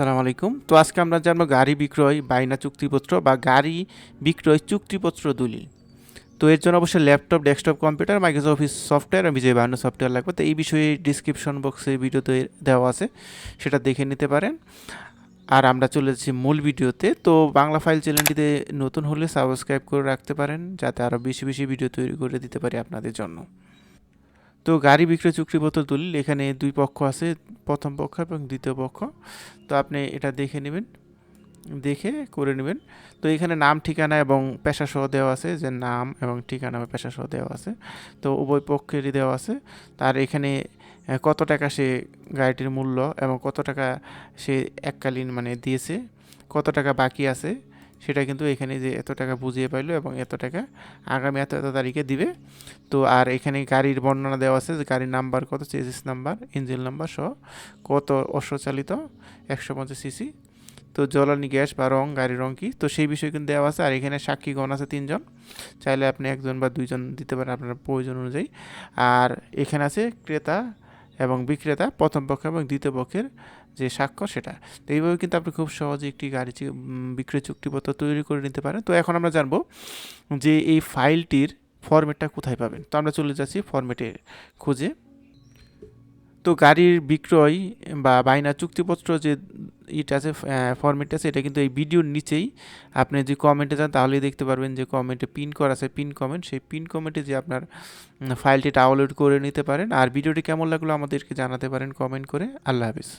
আসসালামু আলাইকুম। তো আজকে আমরা জানব গাড়ি বিক্রয় বাইনা চুক্তিপত্র বা গাড়ি বিক্রয় চুক্তিপত্র দলিল। তো এর জন্য অবশ্যই laptop, desktop, computer, Microsoft Office software এবং বিজয় বাহান্ন সফটওয়্যার লাগবে, তো এই বিষয়ে ডিসক্রিপশন বক্সে ভিডিওতে দেওয়া আছে, সেটা দেখে নিতে পারেন। আর আমরা চলে যাচ্ছি মূল ভিডিওতে। তো বাংলা ফাইল চ্যানেলটিতে নতুন হলে সাবস্ক্রাইব করে রাখতে পারেন, যাতে আরও বেশি বেশি ভিডিও তৈরি করে দিতে পারি আপনাদের জন্য। তো গাড়ি বিক্রয় চুক্তিপত্র দলিল এখানে দুই পক্ষ আছে, প্রথম পক্ষ এবং দ্বিতীয় পক্ষ। তো আপনি এটা দেখে নেবেন, দেখে করে নেবেন। তো এখানে নাম, ঠিকানা এবং পেশা সহ দেওয়া আছে, যে নাম এবং ঠিকানা বা পেশা সহ দেওয়া আছে। তো উভয় পক্ষেরই দেওয়া আছে। তার এখানে কত টাকা সে গাড়িটির মূল্য এবং কত টাকা সে এককালীন মানে দিয়েছে, কত টাকা বাকি আছে সেটা কিন্তু এখানে যে এত টাকা বুঝিয়ে পাইলো এবং এত টাকা আগামী এত এত তারিখে দিবে। তো আর এখানে গাড়ির বর্ণনা দেওয়া আছে যে গাড়ির নাম্বার কত চেসিস নাম্বার, ইঞ্জিন নাম্বার সহ কত অশ্বচালিত একশো পঞ্চাশ সিসি তো জ্বালানি, গ্যাস বা রং, গাড়ির রং কি? তো সেই বিষয়ে কিন্তু দেওয়া আছে। আর এখানে সাক্ষীগণ আছে তিনজন। চাইলে আপনি একজন বা দুইজন দিতে পারেন আপনার প্রয়োজন অনুযায়ী। আর এখানে আছে ক্রেতা এবং বিক্রেতা, প্রথম পক্ষ এবং দ্বিতীয় পক্ষের যে স্বাক্ষর সেটা। তো এইভাবে কিন্তু আপনি খুব সহজে একটি গাড়ি বিক্রয় চুক্তিপত্র তৈরি করে নিতে পারেন। তো এখন আমরা জানব যে এই ফাইলটির ফরম্যাটটা কোথায় পাবেন। তো আমরা চলে যাচ্ছি ফরম্যাটে খুঁজে। তো গাড়ির বিক্রয় বা বাইনা চুক্তিপত্র যে ইটা আছে ফরম্যাট আছে, এটা কিন্তু এই ভিডিওর নিচেই আপনি যদি কমেন্টে যান, তাহলেই দেখতে পারবেন যে কমেন্টে পিন করা আছে পিন কমেন্ট সেই পিন কমেন্টে যে আপনার ফাইলটি ডাউনলোড করে নিতে পারেন। আর ভিডিওটি কেমন লাগল আমাদেরকে জানাতে পারেন কমেন্ট করে। আল্লাহ হাফিজ।